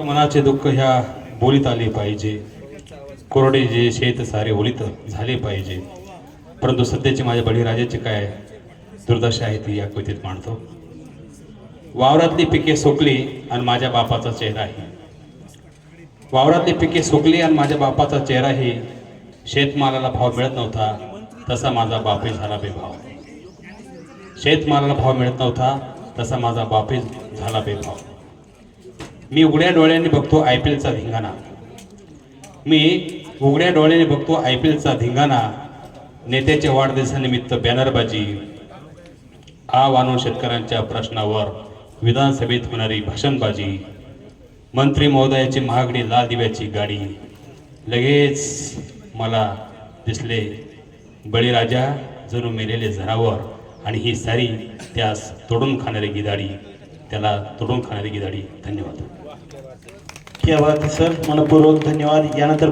मनाचे दुःख ह्या बोलीत आले पाहिजे. कोरडे जे शेत सारे ओलीत झाले पाहिजे. परंतु सध्याचे माझ्या बळीराजाची काय दुर्दशा आहे ती या कवितेत मांडतो. वावरातली पिके सोकली आणि माझ्या बापाचा चेहराही वावरातली पिके सुकली आणि माझ्या बापाचा चेहराही शेतमालाला भाव मिळत नव्हता तसा माझा बापही झाला बेभाव. शेतमालाला भाव मिळत नव्हता तसा माझा बापही झाला बेभाव. मी उघड्या डोळ्यांनी बघतो आय पी एलचा धिंगाणा. मी उघड्या डोळ्याने बघतो आय पी एलचा धिंगाणा. नेत्याच्या वाढदिवसानिमित्त बॅनरबाजी. आव शेतकऱ्यांच्या प्रश्नावर विधानसभेत होणारी भाषणबाजी. मंत्री महोदयाची महागडी लाल दिव्याची गाडी. लगेच मला दिसले बळीराजा जणू मेलेले जनावर आणि ही सारी त्यास तोडून खाणारी गिदाडी त्याला तोडून खाणारी गिदाडी धन्यवाद. क्या बात है सर मनपूर्वक धन्यवाद. यानंतर